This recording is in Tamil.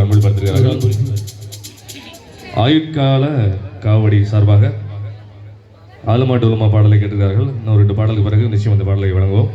அவதூறு அன்பு ஆயுட்கால காவடி சார்பாக ஆலமாட்டு உலமா பாடலை கேட்டிருக்கிறார்கள். இன்னும் ரெண்டு பாடலுக்கு பிறகு நிச்சயம் அந்த பாடலை வழங்குவோம்.